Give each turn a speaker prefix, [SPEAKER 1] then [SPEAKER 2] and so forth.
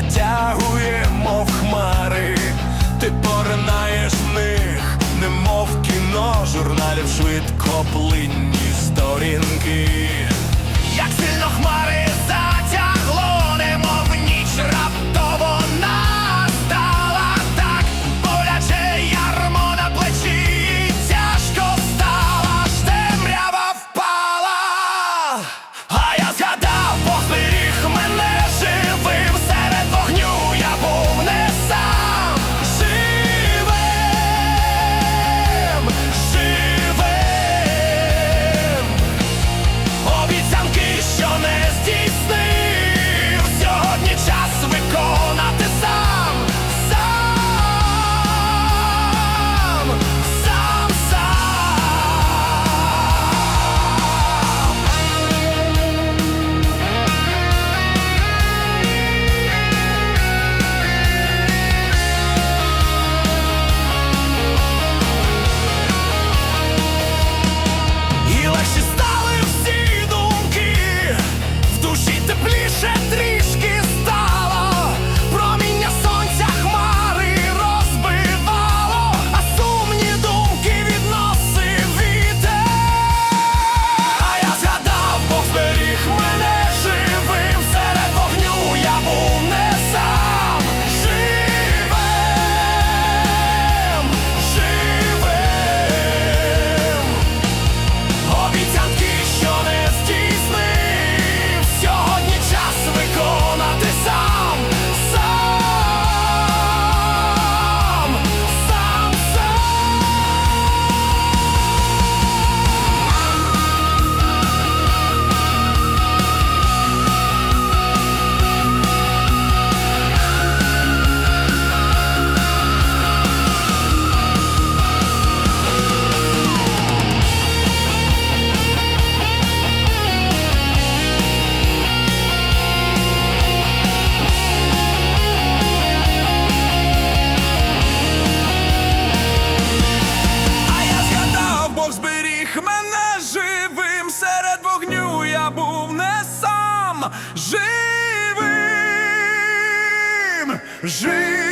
[SPEAKER 1] затягуємо в хмари, ти поринаєш в них, немов кіно, журналів швидко плинні сторінки, як сильно хмари. Живим, живим.